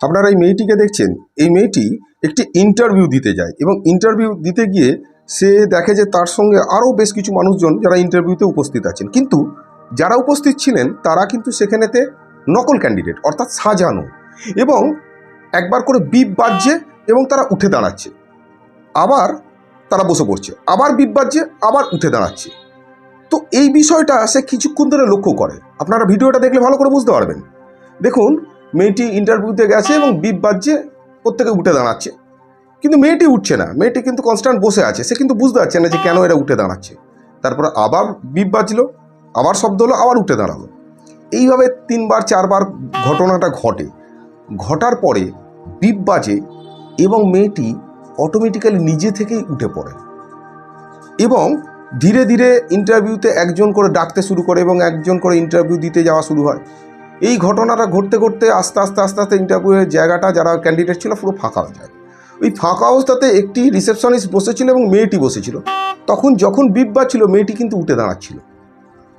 আপনারা এই মেয়েটিকে দেখছেন, এই মেয়েটি একটি ইন্টারভিউ দিতে যায় এবং ইন্টারভিউ দিতে গিয়ে সে দেখে যে তার সঙ্গে আরও বেশ কিছু মানুষজন যারা ইন্টারভিউতে উপস্থিত আছেন। কিন্তু যারা উপস্থিত ছিলেন, তারা কিন্তু সেখানেতে নকল ক্যান্ডিডেট অর্থাৎ সাজানো এবং একবার করে বিপ বাজছে এবং তারা উঠে দাঁড়াচ্ছে। আবার তারা বসে পড়ছে, আবার বিপ বাজছে, আবার উঠে দাঁড়াচ্ছে। তো এই বিষয়টা সে কিছুক্ষণ ধরে লক্ষ্য করে। আপনারা ভিডিওটা দেখলে ভালো করে বুঝতে পারবেন। দেখুন মেয়েটি ইন্টারভিউতে গেছে এবং বিপ বাজছে, প্রত্যেকে উঠে দাঁড়াচ্ছে। কিন্তু মেয়েটি উঠছে না। মেয়েটি কিন্তু কনস্ট্যান্ট বসে আছে। সে কিন্তু বুঝতে পারছে না যে কেন এরা উঠে দাঁড়াচ্ছে। তারপর আবার বিপ বাজলো, আবার শব্দ হলো, আবার উঠে দাঁড়াল। এইভাবে তিনবার, চারবার ঘটনাটা ঘটে। ঘটার পরে বিপ বাজে এবং মেয়েটি অটোমেটিক্যালি নিজে থেকেই উঠে পড়ে। এবং ধীরে ধীরে ইন্টারভিউতে একজন করে ডাকতে শুরু করে এবং একজন করে ইন্টারভিউ দিতে যাওয়া শুরু হয়। এই ঘটনাটা ঘটতে ঘটতে আস্তে আস্তে আস্তে আস্তে ইন্টারভিউয়ের জায়গাটা যারা ক্যান্ডিডেট ছিল পুরো ফাঁকা হয়ে যায়। ওই ফাঁকা অবস্থাতে একটি রিসেপশনিস্ট বসেছিল এবং মেয়েটি বসেছিল। তখন যখন বিপ বাজছিল, মেয়েটি কিন্তু উঠে দাঁড়াচ্ছিল।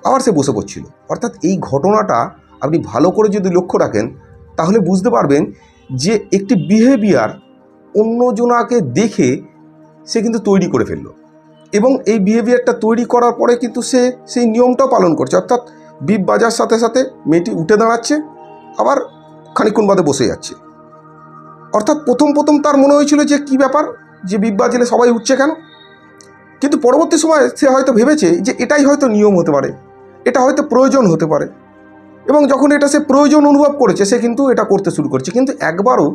আবার সে বসে পড়ছিল। অর্থাৎ এই ঘটনাটা আপনি ভালো করে যদি লক্ষ্য রাখেন, তাহলে বুঝতে পারবেন যে একটি বিহেভিয়ার অন্যজনাকে দেখে সে কিন্তু তৈরি করে ফেলল। এবং এই বিহেভিয়ারটা তৈরি করার পরে কিন্তু সে সেই নিয়মটাও পালন করছে। অর্থাৎ বিপ বাজার সাথে সাথে মেয়েটি উঠে দাঁড়াচ্ছে, আবার খানিক্ষণ বাদে বসে যাচ্ছে। অর্থাৎ প্রথম প্রথম তার মনে হয়েছিল যে কি ব্যাপার, যে বিপ বাজলে সবাই উঠছে কেন? কিন্তু পরবর্তী সময় সে হয়তো ভেবেছে যে এটাই হয়তো নিয়ম হতে পারে, এটা হয়তো প্রয়োজন হতে পারে। এবং যখন এটা সে প্রয়োজন অনুভব করেছে, সে কিন্তু এটা করতে শুরু করছে। কিন্তু একবারও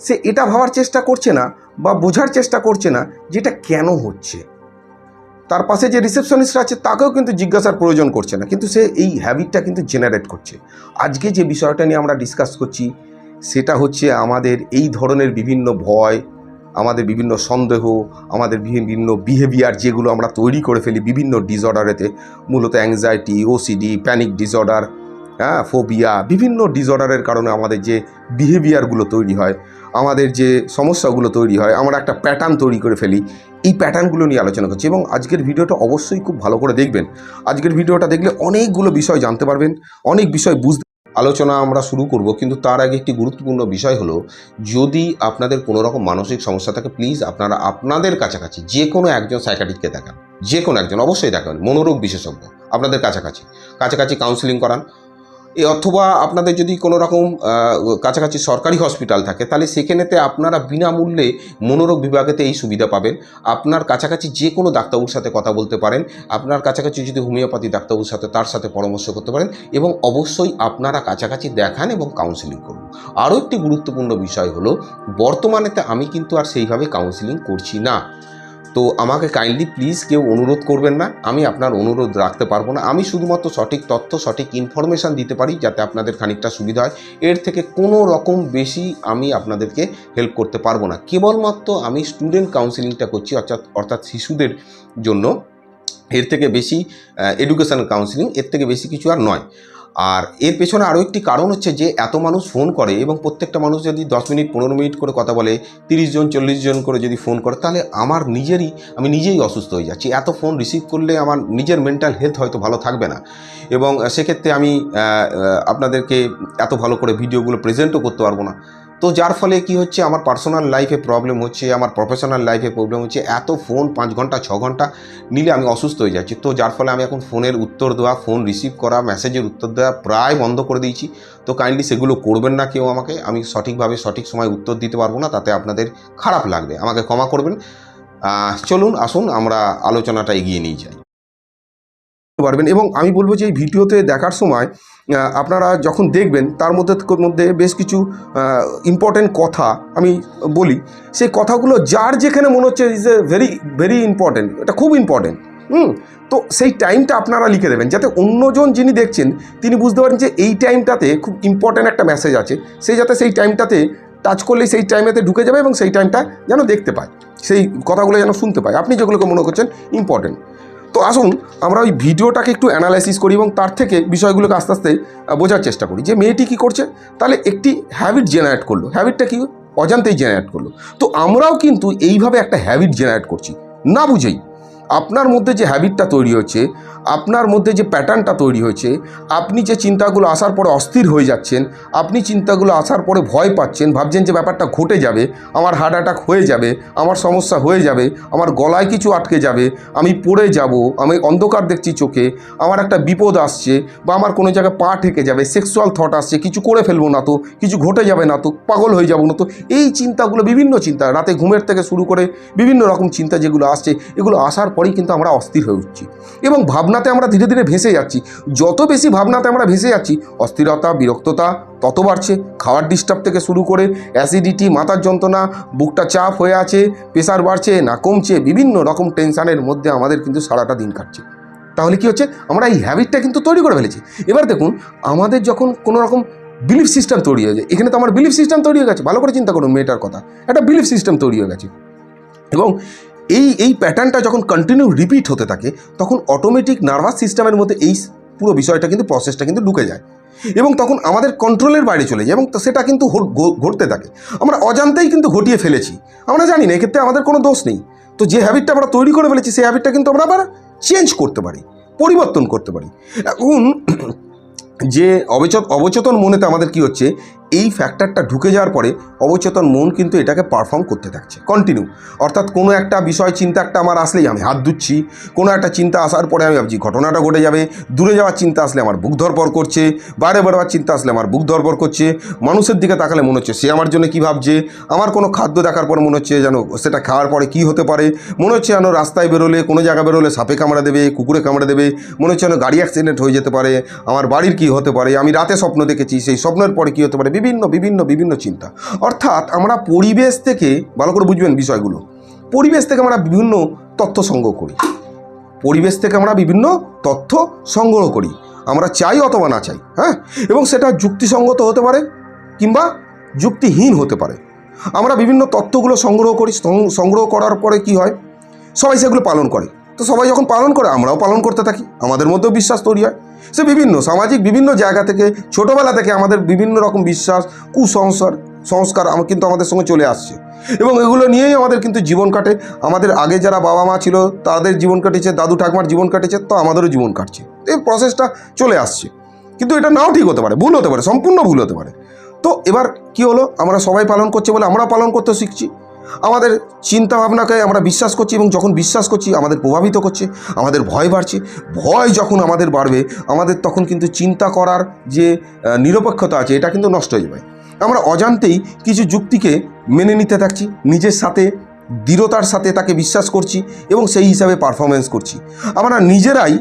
সে এটা ভাবার চেষ্টা করছে না বা বোঝার চেষ্টা করছে না যে এটা কেন হচ্ছে। তার পাশে যে রিসেপশনিস্ট আছে, তাকেও কিন্তু জিজ্ঞাসার প্রয়োজন করছে না। কিন্তু সে এই হ্যাবিটটা কিন্তু জেনারেট করছে। আজকে যে বিষয়টা নিয়ে আমরা ডিসকাস করছি, সেটা হচ্ছে আমাদের এই ধরনের বিভিন্ন ভয়, আমাদের বিভিন্ন সন্দেহ, আমাদের বিভিন্ন বিহেভিয়ার যেগুলো আমরা তৈরি করে ফেলি বিভিন্ন ডিসঅর্ডারেতে মূলত অ্যাংজাইটি ওসিডি প্যানিক ডিসঅর্ডার হ্যাঁ ফোবিয়া বিভিন্ন ডিসঅর্ডারের কারণে আমাদের যে বিহেভিয়ারগুলো তৈরি হয় আমাদের যে সমস্যাগুলো তৈরি হয়, আমরা একটা প্যাটার্ন তৈরি করে ফেলি, এই প্যাটার্নগুলো নিয়ে আলোচনা করছি এবং আজকের ভিডিওটা অবশ্যই খুব ভালো করে দেখবেন। আজকের ভিডিওটা দেখলে অনেকগুলো বিষয় জানতে পারবেন, অনেক বিষয় বুঝতে আলোচনা আমরা শুরু করব, কিন্তু তার আগে একটি গুরুত্বপূর্ণ বিষয় হলো, যদি আপনাদের কোনো রকম মানসিক সমস্যা থাকে প্লিজ আপনারা আপনাদের কাছাকাছি যে কোনো একজন সাইকাটিককে দেখান। যে কোনো একজন, অবশ্যই দেখান মনোরোগ বিশেষজ্ঞ, আপনাদের কাছাকাছি। কাছাকাছি কাউন্সিলিং করান অথবা আপনাদের যদি কোনো রকম কাছাকাছি সরকারি হসপিটাল থাকে, তাহলে সেখানেতে আপনারা বিনামূল্যে মনোরোগ বিভাগেতে এই সুবিধা পাবেন। আপনার কাছাকাছি যে কোনো ডাক্তারবাবুর সাথে কথা বলতে পারেন, আপনার কাছাকাছি যদি হোমিওপ্যাথি ডাক্তারবাবুর সাথে, তার সাথে পরামর্শ করতে পারেন এবং অবশ্যই আপনারা কাছাকাছি দেখান এবং কাউন্সিলিং করুন। আরও একটি গুরুত্বপূর্ণ বিষয় হলো, বর্তমানেতে আমি কিন্তু আর সেইভাবে কাউন্সিলিং করছি না। তো আমাকে কাইন্ডলি প্লিজ কেউ অনুরোধ করবেন না। আমি আপনার অনুরোধ রাখতে পারব না। আমি শুধুমাত্র সঠিক তথ্য, সঠিক ইনফরমেশান দিতে পারি যাতে আপনাদের খানিকটা সুবিধা হয়। এর থেকে কোনো রকম বেশি আমি আপনাদেরকে হেল্প করতে পারব না। কেবলমাত্র আমি স্টুডেন্ট কাউন্সিলিংটা করছি, অর্থাৎ অর্থাৎ শিশুদের জন্য। এর থেকে বেশি এডুকেশন কাউন্সিলিং এর থেকে বেশি কিছু আর নয়। আর এর পেছনে আরও একটি কারণ হচ্ছে যে এত মানুষ ফোন করে এবং প্রত্যেকটা মানুষ যদি দশ মিনিট, পনেরো মিনিট করে কথা বলে, তিরিশ জন, চল্লিশ জন করে যদি ফোন করে, তাহলে আমার নিজেরই, আমি নিজেই অসুস্থ হয়ে যাচ্ছি। এত ফোন রিসিভ করলে আমার নিজের মেন্টাল হেলথ হয়তো ভালো থাকবে না। এবং সেক্ষেত্রে আমি আপনাদেরকে এত ভালো করে ভিডিওগুলো প্রেজেন্টও করতে পারব না। তো যার ফলে কি হচ্ছে? আমার পার্সোনাল লাইফে প্রবলেম হচ্ছে, আমার প্রফেশনাল লাইফে প্রবলেম হচ্ছে। এত ফোন পাঁচ ঘণ্টা, ছ ঘণ্টা নিলে আমি অসুস্থ হয়ে যাচ্ছি। তো যার ফলে আমি এখন ফোনের উত্তর দেওয়া ফোন রিসিভ করা মেসেজের উত্তর দেওয়া প্রায় বন্ধ করে দিয়েছি। তো কাইন্ডলি সেগুলো করবেন না কেউ আমাকে। আমি সঠিকভাবে সঠিক সময় উত্তর দিতে পারব না, তাতে আপনাদের খারাপ লাগবে। আমাকে ক্ষমা করবেন। চলুন, আসুন, আমরা আলোচনাটা এগিয়ে নিয়ে যাই। পারবেন এবং আমি বলব যে এই ভিডিওতে দেখার সময় আপনারা যখন দেখবেন, তার মধ্যে মধ্যে বেশ কিছু ইম্পর্টেন্ট কথা আমি বলি। সেই কথাগুলো যার যেখানে মনে হচ্ছে is a very very important এটা খুব ইম্পর্টেন্ট হুম? তো সেই টাইমটা আপনারা লিখে দেবেন, যাতে অন্যজন যিনি দেখছেন, তিনি বুঝতে পারেন যে এই টাইমটাতে খুব ইম্পর্টেন্ট একটা মেসেজ আছে। সে যাতে সেই টাইমটাতে টাচ করলেই সেই টাইমেতে ঢুকে যাবে এবং সেই টাইমটা যেন দেখতে পায়। সেই কথাগুলো যেন শুনতে পায়। আপনি যেগুলোকে মনে করছেন ইম্পর্টেন্ট তো আসুন, আমরা ওই ভিডিওটাকে একটু অ্যানালাইসিস করি এবং তার থেকে বিষয়গুলোকে আস্তে আস্তে বোঝার চেষ্টা করি। যে মেয়েটি কী করছে? তাহলে একটি হ্যাবিট জেনারেট করল। হ্যাবিটটা কি? অজান্তেই জেনারেট করল। তো আমরাও কিন্তু এইভাবে একটা হ্যাবিট জেনারেট করছি। না বুঝেই। আপনার মধ্যে যে হ্যাবিটটা তৈরি হচ্ছে, আপনার মধ্যে যে প্যাটার্নটা তৈরি হয়েছে আপনি যে চিন্তাগুলো আসার পরে অস্থির হয়ে যাচ্ছেন, আপনি চিন্তাগুলো আসার পরে ভয় পাচ্ছেন, ভাবছেন যে ব্যাপারটা ঘটে যাবে, আমার হার্ট অ্যাটাক হয়ে যাবে, আমার সমস্যা হয়ে যাবে, আমার গলায় কিছু আটকে যাবে, আমি পড়ে যাব, আমি অন্ধকার দেখছি চোখে, আমার একটা বিপদ আসছে বা আমার কোনো জায়গায় পা ঠেকে যাবে সেক্সুয়াল থট আসছে, কিছু করে ফেলব না তো, কিছু ঘটে যাবে না তো, পাগল হয়ে যাব না তো, এই চিন্তাগুলো বিভিন্ন চিন্তা, রাতে ঘুমের থেকে শুরু করে বিভিন্ন রকম চিন্তা যেগুলো আসছে, এগুলো আসার পরেই কিন্তু আমরা অস্থির হয়ে উঠছি। এবং ভাবনাতে আমরা ধীরে ধীরে ভেসে যাচ্ছি। যত বেশি ভাবনাতে আমরা ভেসে যাচ্ছি, অস্থিরতা, বিরক্ততা তত বাড়ছে। খাওয়ার ডিস্টার্ব থেকে শুরু করে অ্যাসিডিটি মাথার যন্ত্রণা, বুকটা চাপ হয়ে আছে প্রেশার বাড়ছে, না কমছে, বিভিন্ন রকম টেনশানের মধ্যে আমাদের কিন্তু সারাটা দিন কাটছে। তাহলে কি হচ্ছে? আমরা এই হ্যাবিটটা কিন্তু তৈরি করে ফেলেছি। এবার দেখুন, আমাদের যখন কোনো রকম বিলিফ সিস্টেম তৈরি হয়ে যায়, এখানে তো আমার বিলিফ সিস্টেম তৈরি হয়ে গেছে। ভালো করে চিন্তা করুন মেয়েটার কথা। একটা বিলিফ সিস্টেম তৈরি হয়ে গেছে। এবং এই এই প্যাটার্নটা যখন কন্টিনিউ রিপিট হতে থাকে, তখন অটোমেটিক নার্ভাস সিস্টেমের মধ্যে এই পুরো বিষয়টা কিন্তু প্রসেসটা কিন্তু ঢুকে যায়। এবং তখন আমাদের কন্ট্রোলের বাইরে চলে যায়, এবং সেটা কিন্তু ঘটতে থাকে। আমরা অজান্তেই কিন্তু ঘটিয়ে ফেলেছি। আমরা জানি না, এক্ষেত্রে আমাদের কোনো দোষ নেই। তো যে হ্যাবিটটা আমরা তৈরি করে ফেলেছি, সেই হ্যাবিটটা কিন্তু আমরা আবার চেঞ্জ করতে পারি, পরিবর্তন করতে পারি। এখন যে অবচেত, অবচেতন মনেতে আমাদের কি হচ্ছে এই ফ্যাক্টরটা ঢুকে যাওয়ার পরে অবচেতন মন কিন্তু এটাকে পারফর্ম করতে থাকছে। কন্টিনিউ অর্থাৎ কোনো একটা বিষয়, চিন্তা একটা আমার আসলেই আমি হাত ধুচ্ছি, কোনো একটা চিন্তা আসার পরে আমি ভাবছি ঘটনাটা ঘটে যাবে, দূরে যাওয়ার চিন্তা আসলে আমার বুক ধরপর করছে, বাইরে বেরোবার চিন্তা আসলে আমার বুক ধরপর করছে, মানুষের দিকে তাকালে মনে হচ্ছে সে আমার জন্য কী ভাবছে, আমার কোনো খাদ্য দেখার পরে মনে হচ্ছে যেন সেটা খাওয়ার পরে কী হতে পারে, মনে হচ্ছে যেন রাস্তায় বেরোলে, কোনো জায়গা বেরোলে সাপে কামড়ে দেবে, কুকুরে কামড়ে দেবে, মনে হচ্ছে যেন গাড়ি অ্যাক্সিডেন্ট হয়ে যেতে পারে, আমার বাড়ির কী হতে পারে, আমি রাতে স্বপ্ন দেখেছি, সেই স্বপ্নের পরে কী হতে পারে বিভিন্ন বিভিন্ন বিভিন্ন চিন্তা। অর্থাৎ আমরা পরিবেশ থেকে, ভালো করে বুঝবেন বিষয়গুলো, পরিবেশ থেকে আমরা বিভিন্ন তথ্য সংগ্রহ করি। পরিবেশ থেকে আমরা বিভিন্ন তথ্য সংগ্রহ করি। আমরা চাই অথবা না চাই হ্যাঁ? এবং সেটা যুক্তিসঙ্গত হতে পারে কিংবা যুক্তিহীন হতে পারে। আমরা বিভিন্ন তথ্যগুলো সংগ্রহ করি সংগ্রহ করার পরে কি হয়? সবাই সেগুলো পালন করে। তো সবাই যখন পালন করে, আমরাও পালন করতে থাকি। আমাদের মধ্যেও বিশ্বাস তৈরি হয়। সে বিভিন্ন সামাজিক বিভিন্ন জায়গা থেকে, ছোটোবেলা থেকে আমাদের বিভিন্ন রকম বিশ্বাস, কুসংস্কার, সংস্কার কিন্তু আমাদের সঙ্গে চলে আসছে। এবং এগুলো নিয়েই আমাদের কিন্তু জীবন কাটে। আমাদের আগে যারা বাবা মা ছিল, তাদের জীবন কাটেছে দাদু ঠাকুমার জীবন কাটেছে তো আমাদেরও জীবন কাটছে। এই প্রসেসটা চলে আসছে। কিন্তু এটা নাও ঠিক হতে পারে, ভুল হতে পারে, সম্পূর্ণ ভুল হতে পারে। তো এবার কি হলো? আমরা সবাই পালন করছে বলে আমরা পালন করতে শিখছি। আমাদের চিন্তা ভাবনাকে আমরা বিশ্বাস করছি এবং যখন বিশ্বাস করছি, আমাদের প্রভাবিত করছে, আমাদের ভয় বাড়ছে, ভয় যখন আমাদের বাড়বে, আমাদের তখন কিন্তু চিন্তা করার যে নিরপেক্ষতা আছে, এটা কিন্তু নষ্ট হয়ে যাবে। আমরা অজান্তেই কিছু যুক্তিকে মেনে নিতে থাকছি, নিজের সাথে, দৃঢ়তার সাথে তাকে বিশ্বাস করছি এবং সেই হিসাবে পারফরমেন্স করছি। আমরা নিজেরাই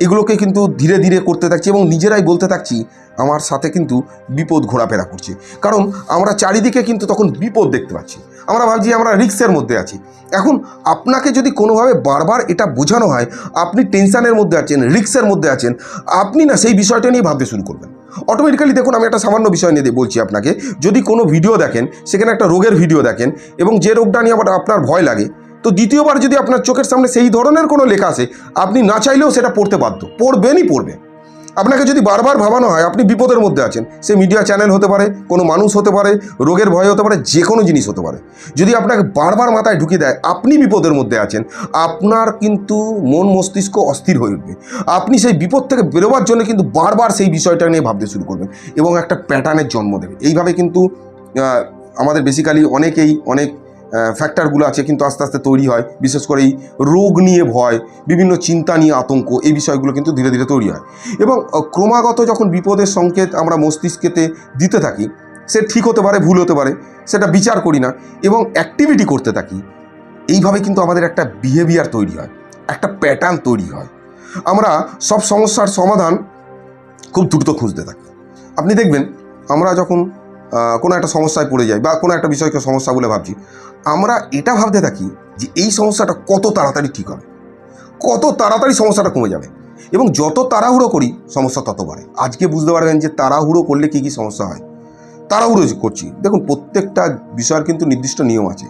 এগুলোকে কিন্তু ধীরে ধীরে করতে থাকছি এবং নিজেরাই বলতে থাকছি, আমার সাথে কিন্তু বিপদ ঘোরাফেরা করছে। কারণ আমরা চারিদিকে কিন্তু তখন বিপদ দেখতে পাচ্ছি। আমরা ভাবছি আমরা রিক্সের মধ্যে আছি। এখন আপনাকে যদি কোনোভাবে বারবার এটা বোঝানো হয়, আপনি টেনশানের মধ্যে আছেন, রিক্সের মধ্যে আছেন, আপনি না সেই বিষয়টা নিয়ে ভাবতে শুরু করবেন। অটোমেটিক্যালি দেখুন, আমি একটা সামান্য বিষয় নিয়ে বলছি আপনাকে। যদি কোনো ভিডিও দেখেন, সেখানে একটা রোগের ভিডিও দেখেন এবং যে রোগটা নিয়ে আবার আপনার ভয় লাগে তো দ্বিতীয়বার যদি আপনার চোখের সামনে সেই ধরনের কোনো লেখা আসে, আপনি না চাইলেও সেটা পড়তে বাধ্য। পড়বেনই পড়বে। আপনাকে যদি বারবার ভাবানো হয়, আপনি বিপদের মধ্যে আছেন। সে মিডিয়া চ্যানেল হতে পারে, কোনো মানুষ হতে পারে, রোগের ভয় হতে পারে যে কোনো জিনিস হতে পারে। যদি আপনাকে বারবার মাথায় ঢুকিয়ে দেয়, আপনি বিপদের মধ্যে আছেন, আপনার কিন্তু মন মস্তিষ্ক অস্থির হয়ে উঠবে। আপনি সেই বিপদ থেকে বেরোবার জন্য কিন্তু বারবার সেই বিষয়টা নিয়ে ভাবতে শুরু করবেন এবং একটা প্যাটার্নের জন্ম দেবে। এইভাবে কিন্তু আমাদের বেসিক্যালি অনেকেই, অনেক ফ্যাক্টরগুলো আছে কিন্তু আস্তে আস্তে তৈরি হয়। বিশেষ করে এই রোগ নিয়ে ভয়, বিভিন্ন চিন্তা নিয়ে আতঙ্ক, এই বিষয়গুলো কিন্তু ধীরে ধীরে তৈরি হয়। এবং ক্রমাগত যখন বিপদের সংকেত আমরা মস্তিষ্কেতে দিতে থাকি, সে ঠিক হতে পারে, ভুল হতে পারে, সেটা বিচার করি না এবং অ্যাক্টিভিটি করতে থাকি, এইভাবে কিন্তু আমাদের একটা বিহেভিয়ার তৈরি হয়, একটা প্যাটার্ন তৈরি হয়। আমরা সব সমস্যার সমাধান খুব দ্রুত খুঁজতে থাকি। আপনি দেখবেন, আমরা যখন কোনো একটা সমস্যায় পড়ে যাই বা কোনো একটা বিষয়কে সমস্যা বলে ভাবছি, আমরা এটা ভাবতে থাকি যে এই সমস্যাটা কত তাড়াতাড়ি ঠিক হবে, কত তাড়াতাড়ি সমস্যাটা কমে যাবে এবং যত তাড়াহুড়ো করি সমস্যা তত বাড়ে। আজকে বুঝতে পারবেন যে তাড়াহুড়ো করলে কী কী সমস্যা হয়? তাড়াহুড়ো করছি। দেখুন, প্রত্যেকটা বিষয়ের কিন্তু নির্দিষ্ট নিয়ম আছে।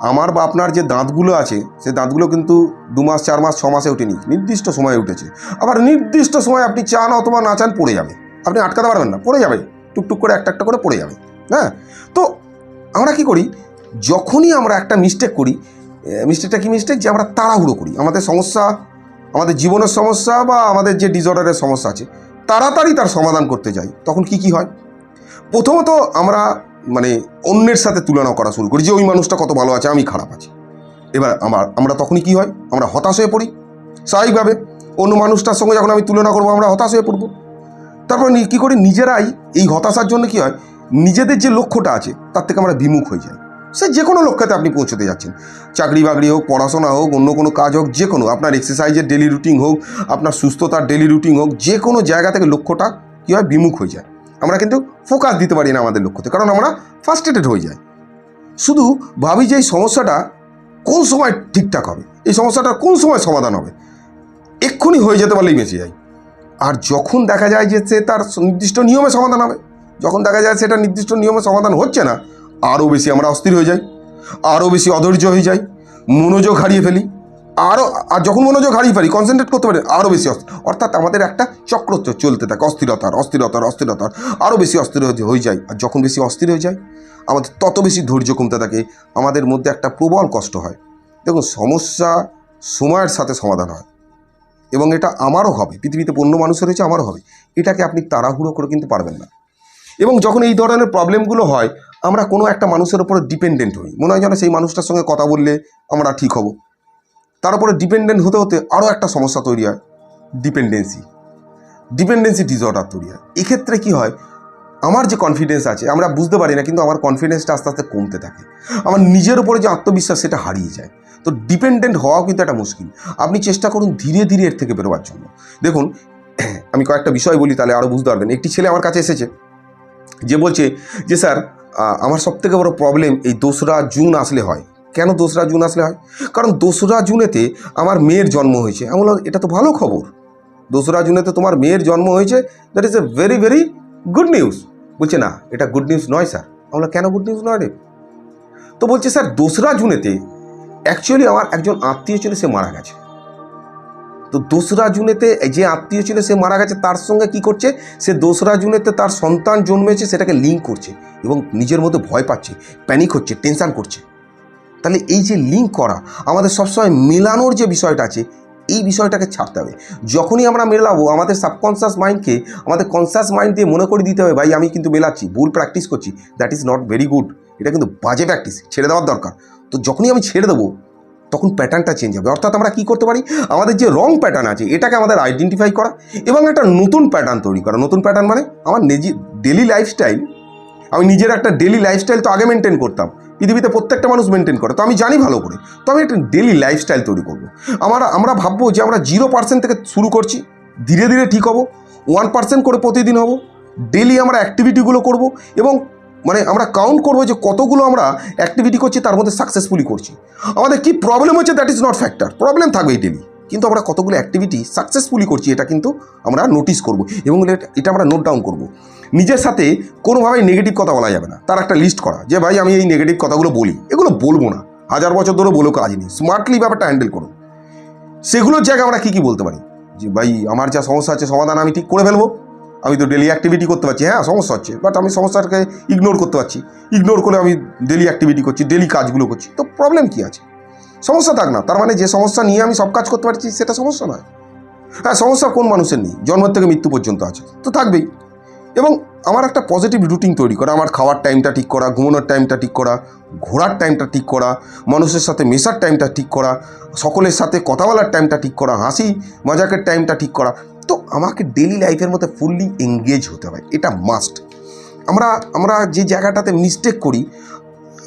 আমার বা আপনার যে দাঁতগুলো আছে, সে দাঁতগুলো কিন্তু দু মাস, চার মাস, ছ মাসে ওঠেনি, নির্দিষ্ট সময়ে উঠেছে। আবার নির্দিষ্ট সময় আপনি চান অথবা না চান, পড়ে যাবে। আপনি আটকাতে পারবেন না, পড়ে যাবে। টুকটুক করে একটা একটা করে পড়ে যাবে হ্যাঁ? তো আমরা কি করি? যখনই আমরা একটা মিস্টেক করি মিস্টেকটা কি মিস্টেক যে আমরা তাড়াহুড়ো করি। আমাদের সমস্যা, আমাদের জীবনের সমস্যা বা আমাদের যে ডিসঅর্ডারের সমস্যা আছে, তাড়াতাড়ি তার সমাধান করতে যাই। তখন কি কি হয়? প্রথমত আমরা মানে অন্যের সাথে তুলনা করা শুরু করি যে, ওই মানুষটা কত ভালো আছে, আমি খারাপ আছি। এবার আমার, আমরা তখনই কি হয়? আমরা হতাশ হয়ে পড়ি। স্বাভাবিকভাবে অন্য মানুষটার সঙ্গে যখন আমি তুলনা করব, আমরা হতাশ হয়ে পড়ব। তারপর কি করি নিজেরাই এই হতাশার জন্য কি হয়? নিজেদের যে লক্ষ্যটা আছে, তার থেকে আমরা বিমুখ হয়ে যাই। সে যে কোনো লক্ষ্যতে আপনি পৌঁছতে যাচ্ছেন। চাকরি বাকরি হোক, পড়াশোনা হোক, অন্য কোনো কাজ হোক যে কোনো আপনার এক্সারসাইজের ডেলি রুটিন হোক, আপনার সুস্থতার ডেলি রুটিন হোক যে কোনো জায়গা থেকে লক্ষ্যটা কী হয়? বিমুখ হয়ে যায়। আমরা কিন্তু ফোকাস দিতে পারি না আমাদের লক্ষ্যতে, কারণ আমরা ফার্স্টেটেড হয়ে যাই। শুধু ভাবি যে এই সমস্যাটা কোন সময় ঠিকঠাক হবে? এই সমস্যাটা কোন সময় সমাধান হবে? এক্ষুনি হয়ে যেতে পারলেই বেঁচে যাই। আর যখন দেখা যায় যে সে তার নির্দিষ্ট নিয়মে সমাধান হবে, যখন দেখা যায় সেটা নির্দিষ্ট নিয়মে সমাধান হচ্ছে না, আরও বেশি আমরা অস্থির হয়ে যাই, আরও বেশি অধৈর্য হয়ে যাই, মনোযোগ হারিয়ে ফেলি, আরও, আর যখন মনোযোগ হারিয়ে ফেলি কনসেন্ট্রেট করতে পারি, আরও বেশি অর্থাৎ আমাদের একটা চক্র চলতে থাকে, অস্থিরতার অস্থিরতার অস্থিরতার, আরও বেশি অস্থির হয়ে যায়, আর যখন বেশি অস্থির হয়ে যায়, আমাদের তত বেশি ধৈর্য কমতে থাকে, আমাদের মধ্যে একটা প্রবল কষ্ট হয়। দেখুন, সমস্যা সময়ের সাথে সমাধান হয়। এবং এটা আমারও হবে, পৃথিবীতে অন্য মানুষের হয়েছে, আমারও হবে। এটাকে আপনি তাড়াহুড়ো করে কিন্তু পারবেন না। এবং যখন এই ধরনের প্রবলেমগুলো হয়, আমরা কোনো একটা মানুষের উপরে ডিপেন্ডেন্ট হই। মনে হয় যেন সেই মানুষটার সঙ্গে কথা বললে আমরা ঠিক হব। তার উপরে ডিপেন্ডেন্ট হতে হতে আরও একটা সমস্যা তৈরি হয় ডিপেন্ডেন্সি ডিপেন্ডেন্সি ডিসঅর্ডার তৈরি হয়। এক্ষেত্রে কী হয়, আমার যে কনফিডেন্স আছে, আমরা বুঝতে পারি না, কিন্তু আমার কনফিডেন্সটা আস্তে আস্তে কমতে থাকে। আমার নিজের উপরে যে আত্মবিশ্বাস, সেটা হারিয়ে যায়। তো ডিপেন্ডেন্ট হওয়াও কিন্তু একটা মুশকিল। আপনি চেষ্টা করুন ধীরে ধীরে এর থেকে বেরোবার জন্য। দেখুন, আমি কয়েকটা বিষয় বলি, তাহলে আরও বুঝতে পারবেন। একটি ছেলে আমার কাছে এসেছে, যে বলছে যে, স্যার আমার সবথেকে বড় প্রবলেম এই দোসরা জুন আসলে হয়। কেন দোসরা জুন আসলে হয়? কারণ দোসরা জুনেতে আমার মেয়ের জন্ম হয়েছে। আমি বললাম, এটা তো ভালো খবর। দোসরা জুনেতে তোমার মেয়ের জন্ম হয়েছে that is a very very good news বলছে, না, এটা গুড নিউজ নয়, স্যার। আমরা কেন গুড নিউজ নয় রে? তো বলছে, স্যার, দোসরা জুনেতে অ্যাকচুয়ালি আমার একজন আত্মীয় ছিল, সে মারা গেছে। তো দোসরা জুনেতে যে আত্মীয় ছিল, সে মারা গেছে, তার সঙ্গে কি করছে? সে দোসরা জুনেতে তার সন্তান জন্মেছে, সেটাকে লিঙ্ক করছে এবং নিজের মধ্যে ভয় পাচ্ছে প্যানিক হচ্ছে টেনশান করছে। তাহলে এই যে লিঙ্ক করা, আমাদের সবসময় মেলানোর যে বিষয়টা আছে, এই বিষয়টাকে ছাড়তে হবে। যখনই আমরা মেলাবো, আমাদের সাবকনসিয়াস মাইন্ডকে আমাদের কনসিয়াস মাইন্ড দিয়ে মনে করে দিতে হবে, ভাই, আমি কিন্তু মেলাচ্ছি, ভুল প্র্যাকটিস করছি that is not very good এটা কিন্তু বাজে প্র্যাকটিস ছেড়ে দেওয়ার দরকার। তো যখনই আমি ছেড়ে দেবো, তখন প্যাটার্নটা চেঞ্জ হবে। অর্থাৎ আমরা কী করতে পারি? আমাদের যে রং প্যাটার্ন আছে, এটাকে আমাদের আইডেন্টিফাই করা এবং একটা নতুন প্যাটার্ন তৈরি করা। নতুন প্যাটার্ন মানে আমার নিজে ডেলি লাইফস্টাইল আমি নিজের একটা ডেলি লাইফস্টাইল তো আগে মেনটেন করতাম। পৃথিবীতে প্রত্যেকটা মানুষ মেনটেন করে। তো আমি জানি ভালো করে। তো আমি একটা ডেলি লাইফস্টাইল তৈরি করব। আমরা আমরা ভাববো যে আমরা জিরো পার্সেন্ট থেকে শুরু করছি, ধীরে ধীরে ঠিক হব ওয়ান পার্সেন্ট করে প্রতিদিন হব ডেলি আমরা অ্যাক্টিভিটিগুলো করব এবং মানে আমরা কাউন্ট করব যে কতগুলো আমরা অ্যাক্টিভিটি করছি, তার মধ্যে সাকসেসফুলি করছি। আমাদের কি প্রবলেম হচ্ছে that is not factor problem থাকবেই ডেলি কিন্তু আমরা কতগুলো অ্যাক্টিভিটি সাকসেসফুলি করছি, এটা কিন্তু আমরা নোটিস করব এবং এটা- এটা আমরা নোট ডাউন করব। নিজের সাথে কোনোভাবেই নেগেটিভ কথা বলা যাবে না। তার একটা লিস্ট করা, যে ভাই আমি এই নেগেটিভ কথাগুলো বলি। এগুলো বলব না। হাজার বছর ধরে বলেও কাজ নেই। স্মার্টলি ব্যাপারটা হ্যান্ডেল করুন সেগুলোর জায়গায় আমরা কী কী বলতে পারি? যে ভাই আমার যা সমস্যা আছে, সমাধান আমি ঠিক করে ফেলব। আমি তো ডেলি অ্যাক্টিভিটি করতে পারছি হ্যাঁ সমস্যা হচ্ছে। বাট আমি সমস্যাটাকে ইগনোর করতে পারছি। ইগনোর করে আমি ডেলি অ্যাক্টিভিটি করছি ডেলি কাজগুলো করছি। তো প্রবলেম কী আছে? সমস্যা থাক না। তার মানে যে সমস্যা নিয়ে আমি সব কাজ করতে পারছি, সেটা সমস্যা নয়। হ্যাঁ সমস্যা কোন মানুষের নেই? জন্মের থেকে মৃত্যু পর্যন্ত আছে। তো থাকবেই। এবং আমার একটা পজিটিভ রুটিন তৈরি করা, আমার খাওয়ার টাইমটা ঠিক করা, ঘুমানোর টাইমটা ঠিক করা, ঘোরার টাইমটা ঠিক করা, মানুষের সাথে মেশার টাইমটা ঠিক করা, সকলের সাথে কথা বলার টাইমটা ঠিক করা হাসি মজাকের টাইমটা ঠিক করা আমাকে ডেলি লাইফের মধ্যে ফুললি এঙ্গেজ হতে হবে এটা মাস্ট আমরা আমরা যে জায়গাটাতে মিস্টেক করি,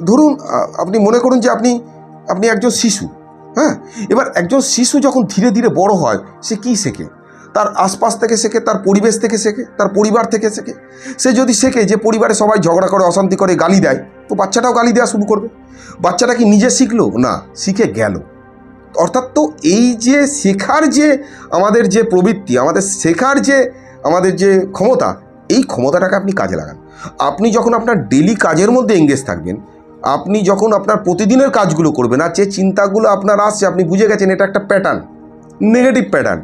ধরুন আপনি মনে করুন যে আপনি আপনি একজন শিশু হ্যাঁ? এবার একজন শিশু যখন ধীরে ধীরে বড় হয়, সে কী শেখে? তার আশপাশ থেকে শেখে, তার পরিবেশ থেকে শেখে, তার পরিবার থেকে শেখে। সে যদি শেখে যে পরিবারে সবাই ঝগড়া করে, অশান্তি করে, গালি দেয়, তো বাচ্চাটাও গালি দেওয়া শুরু করবে। বাচ্চাটা কি নিজে শিখলো? না, শিখে গেল। অর্থাৎ তো এই যে শেখার যে আমাদের যে প্রবৃত্তি, আমাদের শেখার যে, আমাদের যে ক্ষমতা, এই ক্ষমতাটাকে আপনি কাজে লাগান। আপনি যখন আপনার ডেলি কাজের মধ্যে এঙ্গেজ থাকবেন, আপনি যখন আপনার প্রতিদিনের কাজগুলো করবেন, আর যে চিন্তাগুলো আপনার আসছে, আপনি বুঝে গেছেন এটা একটা প্যাটার্ন নেগেটিভ প্যাটার্ন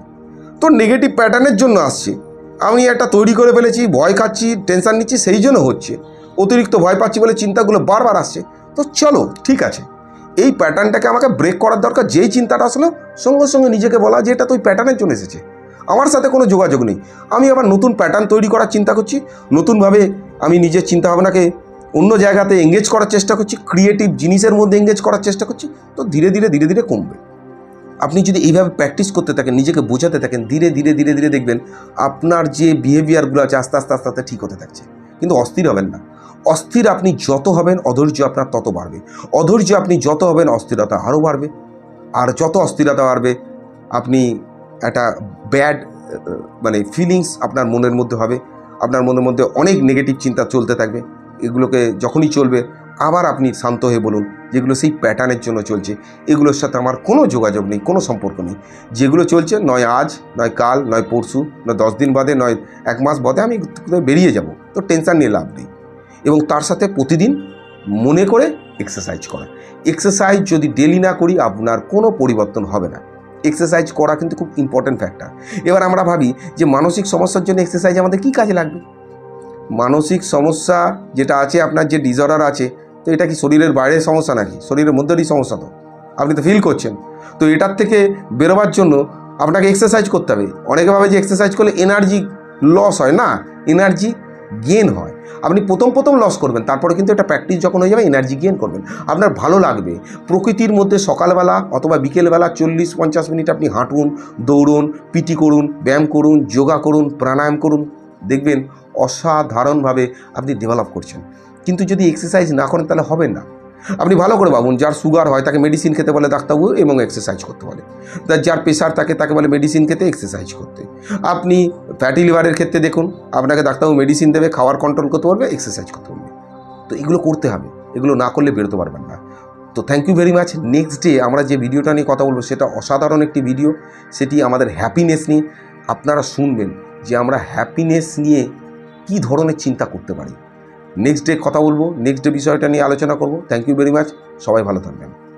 তো নেগেটিভ প্যাটার্নের জন্য আসছে। আমি একটা তৈরি করে ফেলেছি, ভয় খাচ্ছি টেনশন নিচ্ছি, সেই জন্য হচ্ছে। অতিরিক্ত ভয় পাচ্ছি বলে চিন্তাগুলো বারবার আসছে। তো চলো, ঠিক আছে। এই প্যাটার্নটাকে আমাকে ব্রেক করার দরকার, যেই চিন্তাটা আসলো, সঙ্গে সঙ্গে নিজেকে বলা যে এটা তো ওই প্যাটার্নের জন্য এসেছে। আমার সাথে কোনো যোগাযোগ নেই। আমি আবার নতুন প্যাটার্ন তৈরি করার চিন্তা করছি। নতুনভাবে আমি নিজের চিন্তাভাবনাকে অন্য জায়গাতে এঙ্গেজ করার চেষ্টা করছি। ক্রিয়েটিভ জিনিসের মধ্যে এঙ্গেজ করার চেষ্টা করছি। তো ধীরে ধীরে ধীরে ধীরে কমবে। আপনি যদি এইভাবে প্র্যাকটিস করতে থাকেন, নিজেকে বোঝাতে থাকেন, ধীরে ধীরে ধীরে ধীরে দেখবেন আপনার যে বিহেভিয়ারগুলো আছে, আস্তে আস্তে আস্তে আস্তে ঠিক হতে থাকছে। কিন্তু অস্থির হবেন না। অস্থির আপনি যত হবেন, অধৈর্য আপনার তত বাড়বে। অধৈর্য আপনি যত হবেন, অস্থিরতা আরও বাড়বে। আর যত অস্থিরতা বাড়বে, আপনি একটা ব্যাড মানে ফিলিংস আপনার মনের মধ্যে হবে। আপনার মনের মধ্যে অনেক নেগেটিভ চিন্তা চলতে থাকবে। এগুলোকে যখনই চলবে, আবার আপনি শান্ত হয়ে বলুন, যেগুলো সেই প্যাটার্নের জন্য চলছে। এগুলোর সাথে আমার কোনো যোগাযোগ নেই, কোনো সম্পর্ক নেই। যেগুলো চলছে, নয় আজ, নয় কাল, নয় পরশু, নয় দশ দিন বাদে, নয় এক মাস বাদে আমি বেরিয়ে যাব। তো টেনশন নিয়ে লাভ নেই। এবং তার সাথে প্রতিদিন মনে করে এক্সারসাইজ করা। এক্সারসাইজ যদি ডেলি না করি, আপনার কোনো পরিবর্তন হবে না। এক্সারসাইজ করা কিন্তু খুব ইম্পর্ট্যান্ট ফ্যাক্টর এবার আমরা ভাবি যে মানসিক সমস্যার জন্য এক্সারসাইজ আমাদের কী কাজে লাগবে? মানসিক সমস্যা যেটা আছে, আপনার যে ডিসঅর্ডার আছে, তো এটা কি শরীরের বাইরের সমস্যা নাকি? শরীরের মধ্যেরই সমস্যা তো। আপনি তো ফিল করছেন। তো এটার থেকে বেরোবার জন্য আপনাকে এক্সারসাইজ করতে হবে। অনেকে ভাবে যে এক্সারসাইজ করলে এনার্জি লস হয়। না এনার্জি গেন হয়। আপনি প্রথম প্রথম লস করবেন, তারপরে কিন্তু এটা প্র্যাকটিস যখন হয়ে যাবে এনার্জি গেন করবেন। আপনার ভালো লাগবে। প্রকৃতির মধ্যে সকালবেলা অথবা বিকেলবেলা চল্লিশ পঞ্চাশ মিনিট আপনি হাঁটুন, দৌড়ুন পিটি করুন, ব্যায়াম করুন, যোগা করুন, প্রাণায়াম করুন, দেখবেন অসাধারণভাবে আপনি ডেভেলপ করছেন। কিন্তু যদি এক্সারসাইজ না করেন, তাহলে হবে না। আপনি ভালো করে ভাবুন, যার সুগার হয় তাকে মেডিসিন খেতে বলে ডাক্তারবাবু এবং এক্সারসাইজ করতে বলে। যার প্রেশার থাকে তাকে বলে মেডিসিন খেতে এক্সারসাইজ করতে। আপনি ফ্যাটি লিভারের ক্ষেত্রে দেখুন, আপনাকে ডাক্তারবাবু মেডিসিন দেবে, খাওয়ার কন্ট্রোল করতে পারবে এক্সারসাইজ করতে পারবে তো এগুলো করতে হবে, এগুলো না করলে বেরোতে পারবেন না। তো thank you very much next day আমরা যে ভিডিওটা নিয়ে কথা বলব সেটা অসাধারণ একটি ভিডিও সেটি আমাদের হ্যাপিনেস নিয়ে। আপনারা শুনবেন যে আমরা হ্যাপিনেস নিয়ে কী ধরনের চিন্তা করতে পারি। নেক্সট ডে কথা বলব নেক্সট ডে বিষয়টা নিয়ে আলোচনা করব। থ্যাংক ইউ ভেরি মাচ সবাই ভালো থাকবেন।